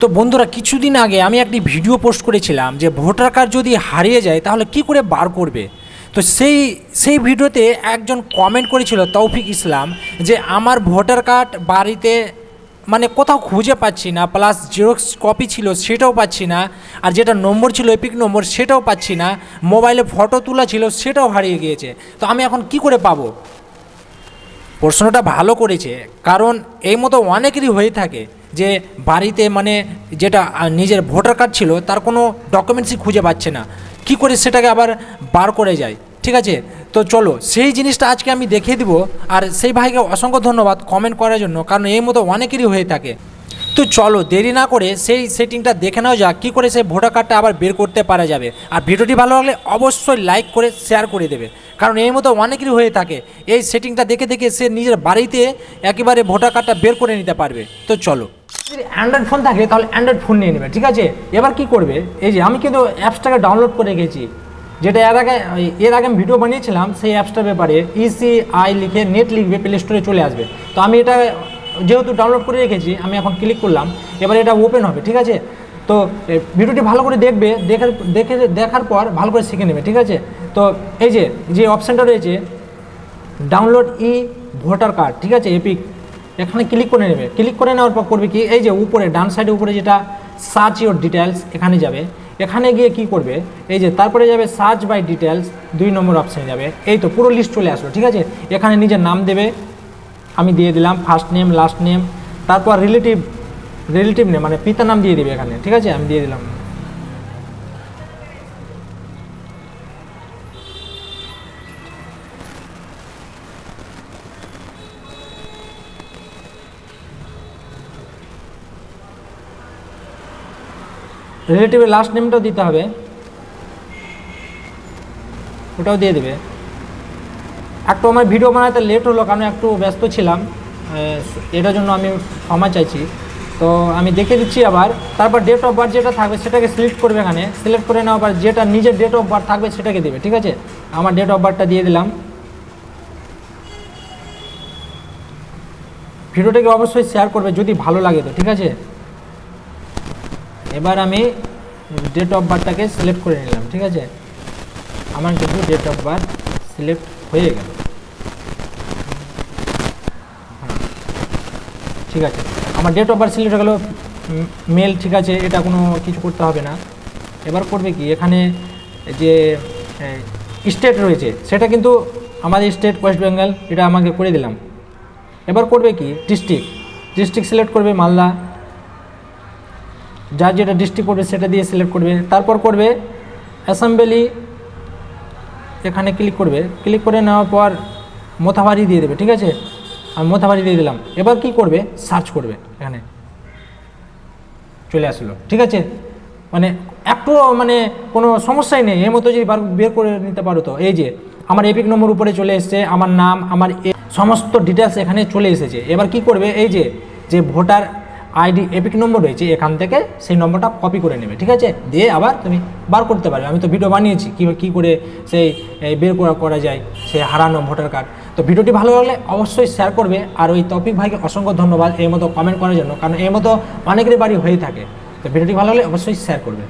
তো বন্ধুরা, কিছুদিন আগে আমি একটি ভিডিও পোস্ট করেছিলাম যে ভোটার কার্ড যদি হারিয়ে যায় তাহলে কি করে বার করবে? তো সেই সেই ভিডিওতে একজন কমেন্ট করেছিল তৌফিক ইসলাম যে আমার ভোটার কার্ড বাড়িতে মানে কোথাও খুঁজে পাচ্ছি না প্লাস জেরক্স কপি ছিল সেটাও পাচ্ছি না, আর যেটা নম্বর ছিল এপিক নম্বর সেটাও পাচ্ছি না মোবাইলে ফটো তোলা ছিল সেটাও হারিয়ে গিয়েছে। তো আমি এখন কি করে পাবো? প্রশ্নটা ভালো করেছে, কারণ এই মতো অনেকেরই হয়ে থাকে। যে বাড়িতে মানে যেটা নিজের ভোটার কার্ড ছিল, তার কোনো ডকুমেন্টসই খুঁজে পাচ্ছে না। কি করে সেটাকে আবার বার করে যায়? ঠিক আছে? তো চলো, সেই জিনিসটা আজকে আমি দেখিয়ে দিব, আর সেই ভাইকে অসংখ্য ধন্যবাদ কমেন্ট করার জন্য, কারণ এই মতো অনেকেরই হয়ে থাকে। তো চলো, দেরি না করে সেই সেটিংটা দেখে নাও যাক কী করে সেই ভোটার কার্ডটা আবার বের করতে পারা যাবে। আর ভিডিওটি ভালো লাগলে অবশ্যই লাইক করে শেয়ার করে দেবে। কারণ এই মতো অনেকেরই হয়ে থাকে। এই সেটিংটা দেখে দেখে সে নিজের বাড়িতে একেবারে ভোটার কার্ডটা বের করে নিতে পারবে। তো চলো। যদি অ্যান্ড্রয়েড ফোন থাকে, তাহলে অ্যান্ড্রয়েড ফোন নিয়ে নেবে, ঠিক আছে? এবার কি করবে? এই যে, আমি কিন্তু অ্যাপসটাকে ডাউনলোড করে রেখেছি। যেটা এর আগে এর আগে আমি ভিডিও বানিয়েছিলাম, সেই অ্যাপসটার ব্যাপারে ইসি আই লিখে নেট লিখবে প্লে স্টোরে চলে আসবে। তো আমি এটা যেহেতু ডাউনলোড করে রেখেছি, আমি এখন ক্লিক করলাম, এবার এটা ওপেন হবে, ঠিক আছে? তো ভিডিওটি ভালো করে দেখবে দেখার দেখে, দেখার পর ভালো করে শিখে নেবে, ঠিক আছে? তো, এই যে যে অপশানটা রয়েছে ডাউনলোড ই ভোটার কার্ড ঠিক আছে? এপিক এখানে ক্লিক করে নেবে। ক্লিক করে নেওয়ার পর করবে কি? এই যে উপরে, ডান সাইডে উপরে যেটা সার্চ ইউর ডিটেলস এখানে যাবে। এখানে গিয়ে কি করবে? এই যে তারপরে যাবে সার্চ বাই ডিটেলস দুই নম্বর অপশানে যাবে। এই তো পুরো লিস্ট চলে আসলো, ঠিক আছে? এখানে নিজের নাম দেবে, আমি দিয়ে দিলাম ফার্স্ট নেম লাস্ট নেম তারপর রিলেটিভ রিলেটিভ নেম মানে পিতা নাম দিয়ে দেবে এখানে, ঠিক আছে? আমি দিয়ে দিলাম। রিলেটিভের লাস্ট নেমটাও দিতে হবে। ওটাও দিয়ে দেবে। একটু আমার ভিডিও বানাতে লেট হলো, কারণ একটু ব্যস্ত ছিলাম। এটার জন্য আমি ক্ষমা চাইছি। তো আমি দেখে দিচ্ছি আবার। তারপর ডেট অফ বার্থ যেটা থাকবে, সেটাকে সিলেক্ট করবে এখানে। সিলেক্ট করে নেওয়ার পর যেটা নিজের ডেট অফ বার্থ থাকবে, সেটাকে দেবে, ঠিক আছে? আমার ডেট অফ বার্থটা দিয়ে দিলাম। ভিডিওটাকে অবশ্যই শেয়ার করবে যদি ভালো লাগে তো, ঠিক আছে? এবার আমি ডেট অফ বার্থটাকে সিলেক্ট করে নিলাম ঠিক আছে? আমার কিন্তু ডেট অফ বার্থ সিলেক্ট হয়ে গেল। হ্যাঁ, ঠিক আছে। আমার ডেট অফ বার্থ সিলেক্ট হয়ে গেলো মেল ঠিক আছে এটা কোনো কিছু করতে হবে না। এবার করবে কি? এখানে যে স্টেট রয়েছে সেটা কিন্তু আমাদের স্টেট ওয়েস্ট বেঙ্গল এটা আমাকে করে দিলাম। এবার করবে কি? ডিস্ট্রিক্ট ডিস্ট্রিক্ট সিলেক্ট করবে মালদা। যার যেটা ডিস্ট্রিক্ট করবে সেটা দিয়ে সিলেক্ট করবে। তারপর করবে অ্যাসেম্বলি এখানে ক্লিক করবে। ক্লিক করে নেওয়ার পর মোথাবাড়ি দিয়ে দেবে, ঠিক আছে? আমি মোথাবাড়ি দিয়ে দিলাম। এবার কি করবে? সার্চ করবে, এখানে। চলে আসলো, ঠিক আছে? মানে একটু মানে কোনো সমস্যাই নেই। এর মতো যদি বার করে নিতে পারো তো। এই যে, আমার এপিক নম্বর উপরে চলে এসেছে, আমার নাম, আমার সমস্ত ডিটেলস এখানে চলে এসেছে। এবার কি করবে? এই যে যে ভোটার আইডি এপিক নম্বর রয়েছে এখান থেকে সেই নম্বরটা কপি করে নেবে, ঠিক আছে? দিয়ে আবার তুমি বার করতে পারবে। আমি তো ভিডিও বানিয়েছি, কী কী করে সেই বের করা করা যায় সেই হারানো ভোটার কার্ড। তো ভিডিওটি ভালো লাগলে অবশ্যই শেয়ার করবে, আর ওই টপিক ভাইকে অসংখ্য ধন্যবাদ এই মতো কমেন্ট করার জন্য, কারণ এই মতো অনেকের বাড়ি হয়ে থাকে। তো ভিডিওটি ভালো লাগলে অবশ্যই শেয়ার করবে।